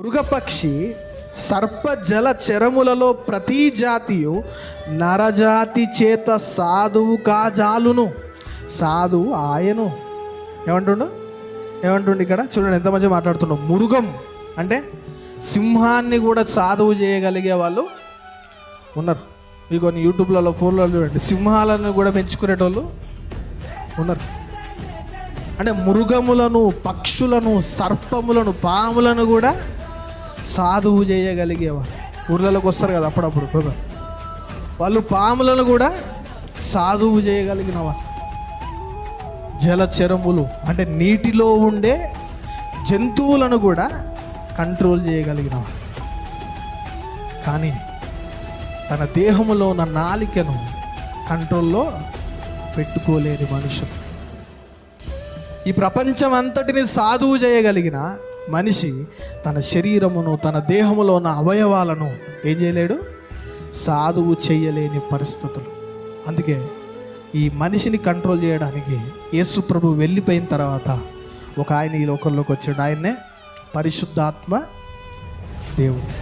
మృగపక్షి సర్ప జల చరములలో ప్రతి జాతియు నరజాతి చేత సాధువు కాజాలును. సాధువు ఆయను. ఏమంటుండు? ఏమంటుండు ఇక్కడ? చూడండి ఎంత మంచిగా మాట్లాడుతున్నాం మృగం అంటే సింహాన్ని కూడా సాధువు చేయగలిగే వాళ్ళు ఉన్నారు. మీకు కొన్ని యూట్యూబ్లలో ఫోన్లలో చూడండి. సింహాలను కూడా పెంచుకునేటోళ్ళు ఉన్నారు. అంటే మృగములను పక్షులను సర్పములను పాములను కూడా సాధువు చేయగలిగేవారు. ఊర్లలోకి వస్తారు కదా అప్పుడప్పుడు బ్రదర్ వాళ్ళు పాములను కూడా సాధువు చేయగలిగిన వారు జలచరములు అంటే నీటిలో ఉండే జంతువులను కూడా కంట్రోల్ చేయగలిగిన వారు కానీ తన దేహములో ఉన్న నాలికను కంట్రోల్లో పెట్టుకోలేని మనుషులు. ఈ ప్రపంచం అంతటిని సాధువు చేయగలిగిన మనిషి తన శరీరమును తన దేహములో ఉన్న అవయవాలను ఏం చేయలేడు? సాధువు చేయలేని పరిస్థితులు. అందుకే ఈ మనిషిని కంట్రోల్ చేయడానికి యేసు ప్రభు వెళ్ళిపోయిన తర్వాత ఒక ఆయన ఈ లోకంలోకి వచ్చాడు. ఆయన్నే పరిశుద్ధాత్మ దేవుడు.